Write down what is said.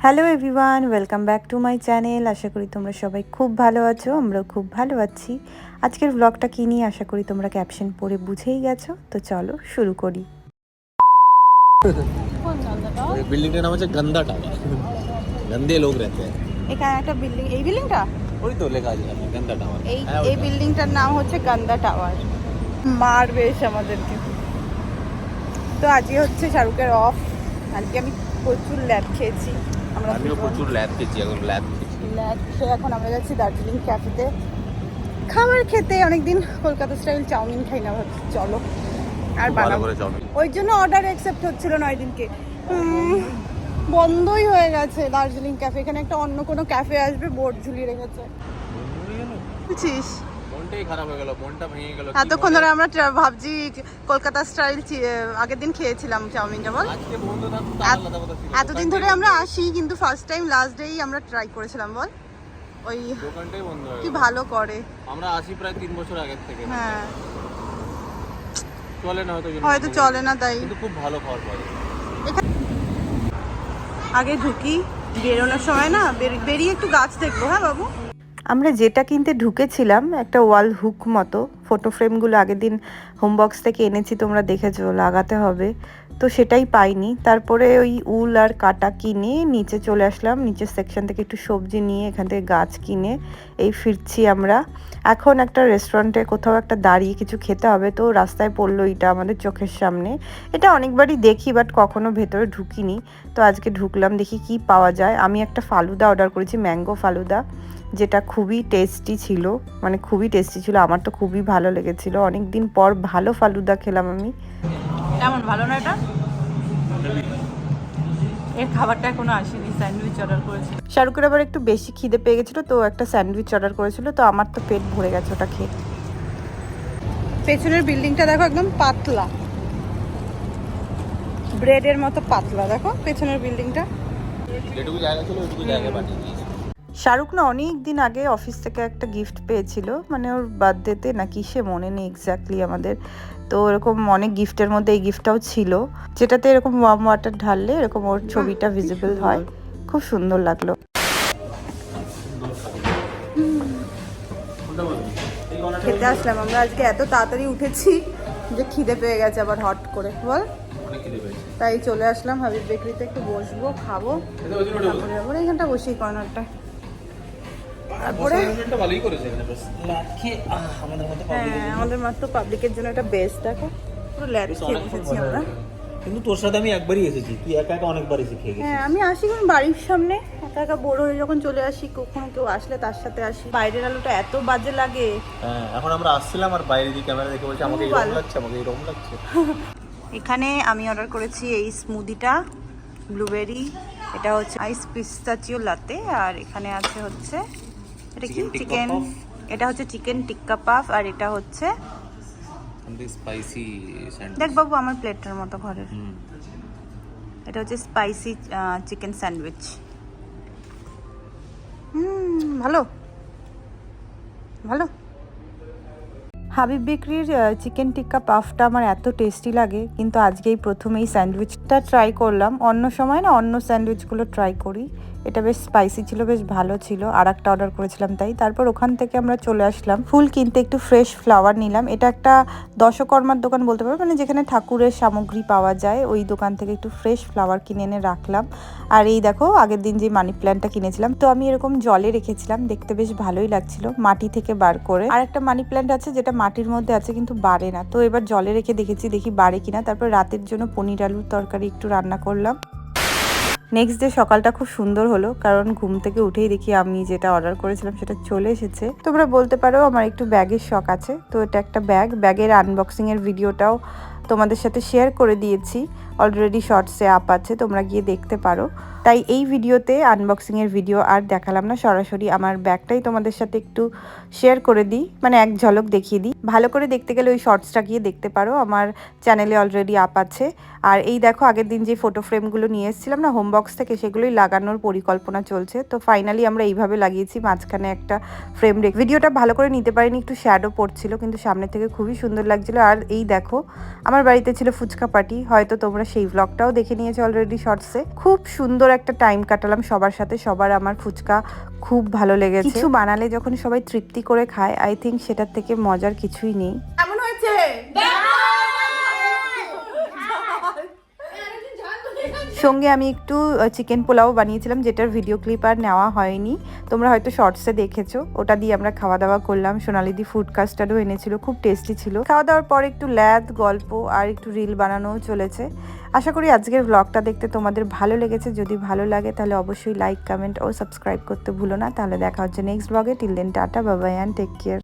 Hello everyone welcome back to my channel আশা করি তোমরা সবাই খুব ভালো আছো আমরাও খুব ভালো আছি। আজকের ব্লগটা কী নিয়ে আশা করি তোমরা ক্যাপশন পড়ে বুঝেই গেছো তো চলো শুরু করি। বিল্ডিংটার নাম হচ্ছে গন্দা টাওয়ার গন্দে লোক রেতে এখানে একটা বিল্ডিং এই বিল্ডিংটা ওই তো লেখা আছে গন্দা টাওয়ার এই হ্যাঁ, এই বিল্ডিংটার নাম হচ্ছে গন্দা টাওয়ার মার বেশ আমাদেরকে। তো আজকে হচ্ছে শাহরুখের অফ কালকে আমি প্রচুর ল্যাব খেয়েছি। আমিও প্রচুর ল্যাব খেয়েছি এখন ল্যাব ল্যাব খেয়ে এখন আমরা যাচ্ছি দার্জিলিং ক্যাফেতে খাবার খেতে অনেকদিন কলকাতা স্টাইল চাউমিন খাই না ভাবছি চলো। আর বানাবো। ওই জন্য অর্ডার অ্যাকসেপ্ট হচ্ছিল নয় দিনকে। বন্ধই হয়ে গেছে দার্জিলিং ক্যাফে এখানে একটা অন্য কোনো ক্যাফে আসবে বোর্ড ঝুলিয়ে রেখেছে? বুঝছিস? মনটাই খারাপ হয়ে গেল মনটা ভেঙে গেল। এতক্ষণ ধরে আমরা ভাবছি কলকাতা স্টাইল আগের দিন খেয়েছিলাম চাউমিনটা বল ছিল। এতদিন ধরে আমরা আসি কিন্তু ফার্স্ট টাইম লাস্ট ডেই আমরা ট্রাই করেছিলাম বল। ওই দোকানটাই বন্ধ হয়ে কি ভালো করে। আমরা আসি প্রায় তিন বছর আগের থেকে। হ্যাঁ। চলে না হয়তো হয়তো চলে না তাই। কিন্তু খুব ভালো খাবার পাওয়া আগে ঢুকি বেরোনোর সময় না বেরিয়ে একটু গাছ দেখব হ্যাঁ বাবু? আমরা যেটা কিনতে ঢুকেছিলাম একটা ওয়াল হুক মতো ফটো ফ্রেমগুলো আগের দিন হোমবক্স থেকে এনেছি, তোমরা দেখেছ, লাগাতে হবে। তো সেটাই পাইনি। তারপরে ওই উল আর কাটা কিনে নিচে চলে আসলাম। নিচের সেকশন থেকে একটু সবজি নিয়ে এখান থেকে গাছ কিনে এই ফিরছি আমরা। এখন একটা রেস্টুরেন্টে কোথাও একটা দাঁড়িয়ে কিছু খেতে হবে, তো রাস্তায় পড়ল এটা আমাদের চোখের সামনে। এটা অনেকবারই দেখি বাট কখনো ভেতরে ঢুকিনি। তো আজকে ঢুকলাম, দেখি কি পাওয়া যায়। আমি একটা ফালুদা অর্ডার করেছি ম্যাঙ্গো ফালুদা, যেটা খুবই টেস্টি ছিল। মানে খুবই টেস্টি ছিল, আমার তো খুবই ভালো লেগেছিল। অনেক দিন পর ভালো ফালুদা খেলাম আমি। কেমন ভালো না এটা? এর খাবারটা এখনও আসেনি স্যান্ডউইচ অর্ডার করেছি শাহরুখের আবার একটু বেশি খিদে পেয়ে গেছিল তো একটা স্যান্ডউইচ অর্ডার করেছিল তো আমার তো পেট ভরে গেছে ওটা খেয়ে। পেছনের বিল্ডিংটা দেখো একদম পাতলা। ব্রেডের মতো পাতলা দেখো পেছনের বিল্ডিংটা। যেটুকু জায়গা ছিল ওইটুকু পাঠিয়ে দিয়েছি। শাহরুখ না অনেক দিন আগে অফিস থেকে একটা গিফট পেয়েছিল। মানে ওর বার্থডেতে না কিসে মনে নেই এক্স্যাক্টলি আমাদের। তো এরকম অনেক গিফটের মধ্যে এই গিফটটাও ছিল। যেটাতে এরকম ওয়ার্ম ওয়াটার ঢাললে এরকম ওর ছবিটা ভিজিবল হয়। খুব সুন্দর লাগল। খেতে আসলাম আমরা। আজকে এত তাড়াতাড়ি উঠেছি যে খিদে পেয়ে গেছে আবার হট করে। বল। তাই চলে আসলাম হাবিব বেকরিতে। একটু বসবো খাব। তারপরে আবার এইখানটা বসি কর্নারটা। আহ, আমাদের মতো হ্যাঁ মাত্র পাবলিকের জন্য একটা বেস্ট দেখো। পুরো ল্যাব খেয়ে বসেছি আমরা। কিন্তু তোর সাথে আমি একবারই এসেছি। তুই একা একা অনেকবার এসে খেয়ে গেছিস। হ্যাঁ আমি আসি কোন বাড়ির সামনে। একা একা বড় হয়ে যখন চলে আসি কখনো কেউ আসলে তার সাথে আসি। বাইরের আলোটা এত বাজে লাগে। হ্যাঁ এখন আমরা আসছিলাম আর বাইরে দিয়ে ক্যামেরা দেখে বলছি আমাকে এরকম ভালো। লাগছে আমাকে এরকম লাগছে। এখানে আমি অর্ডার করেছি এই স্মুদিটা ব্লুবেরি এটা হচ্ছে আইস পিস্তাচিও লাতে আর এখানে আছে হচ্ছে এটা কি? চিকেন। এটা হচ্ছে চিকেন টিক্কা পাফ আর এটা হচ্ছে স্পাইসি দেখ বাবু আমার প্লেটটার মতো ঘরের। এটা হচ্ছে স্পাইসি চিকেন স্যান্ডউইচ হুম ভালো। ভালো। হাবিব বেকরির চিকেন টিক্কা পাফটা আমার এত টেস্টি লাগে কিন্তু আজকেই প্রথম এই স্যান্ডউইচটা ট্রাই করলাম। অন্য সময় না অন্য স্যান্ডউইচগুলো ট্রাই করি। এটা বেশ স্পাইসি ছিল, বেশ ভালো ছিল। আর একটা অর্ডার করেছিলাম তাই। তারপর ওখান থেকে আমরা চলে আসলাম। ফুল কিনতে একটু ফ্রেশ ফ্লাওয়ার নিলাম। এটা একটা দশকর্মার দোকান বলতে পারব মানে যেখানে ঠাকুরের সামগ্রী পাওয়া যায়, ওই দোকান থেকে একটু ফ্রেশ ফ্লাওয়ার কিনে এনে রাখলাম। আর এই দেখো, আগের দিন যে মানি প্ল্যান্টটা কিনেছিলাম, তো আমি এরকম জলে রেখেছিলাম, দেখতে বেশ ভালোই লাগছিল মাটি থেকে বার করে। আর একটা মানি প্ল্যান্ট আছে, যেটা মাটির মধ্যে আছে, কিন্তু বাড়ে না। তো এবার জলে রেখে দেখেছি, দেখি বাড়ে কিনা। তারপর রাতের জন্য পনির আলুর তরকারি একটু রান্না করলাম। নেক্সট ডে সকালটা খুব সুন্দর হলো, কারণ ঘুম থেকে উঠেই দেখি আমি যেটা অর্ডার করেছিলাম সেটা চলে এসেছে। তোমরা বলতে পারো আমার একটু ব্যাগের শখ আছে, তো এটা একটা ব্যাগ ব্যাগের আনবক্সিংয়ের ভিডিওটাও তোমাদের সাথে শেয়ার করে দিয়েছি। অলরেডি শর্টসে আপ আছে, তোমরা গিয়ে দেখতে পারো। তাই এই ভিডিওতে আনবক্সিংয়ের ভিডিও আর দেখালাম না, সরাসরি আমার ব্যাগটাই তোমাদের সাথে একটু শেয়ার করে দিই মানে এক ঝলক দেখিয়ে দিই। ভালো করে দেখতে গেলে ওই শর্টসটা গিয়ে দেখতে পারো, আমার চ্যানেলে অলরেডি আপ আছে। আর এই দেখো, আগের দিন যে ফটো ফ্রেমগুলো নিয়ে এসেছিলাম না হোমবক্স থেকে সেগুলোই লাগানোর পরিকল্পনা চলছে। তো ফাইনালি আমরা এইভাবে লাগিয়েছি, মাঝখানে একটা ফ্রেম রেখে ভিডিওটা ভালো করে নিতে পারিনি, একটু শ্যাডো পড়ছিল, কিন্তু সামনে থেকে খুবই সুন্দর লাগছিল। আর এই দেখো আমার বাড়িতে ছিল ফুচকা পার্টি, হয়তো তোমরা সেই ব্লগটাও দেখে নিয়েছো অলরেডি শর্টসে খুব সুন্দর একটা টাইম কাটালাম সবার সাথে, সবার আমার ফুচকা খুব ভালো লেগেছে। কিছু বানালে যখন সবাই তৃপ্তি করে খায় আই থিঙ্ক সেটার থেকে মজার কিছুই নেই কেমন হয়েছে সঙ্গে আমি একটু চিকেন পোলাও বানিয়েছিলাম, যেটার ভিডিও ক্লিপ আর নেওয়া হয়নি। তোমরা হয়তো শর্টসে দেখেছ। ওটা দিয়ে আমরা খাওয়া দাওয়া করলাম। সোনালিদি ফুড কাস্টার্ডও এনেছিল, খুব টেস্টি ছিল। খাওয়া দাওয়ার পর একটু ল্যাদ, গল্প আর একটু রিল বানানোও চলেছে। আশা করি আজকের ব্লগটা দেখতে তোমাদের ভালো লেগেছে। যদি ভালো লাগে, তাহলে অবশ্যই লাইক কমেন্ট ও সাবস্ক্রাইব করতে ভুলো না। তাহলে দেখা হচ্ছে নেক্সট ব্লগে till then tata bye bye and take care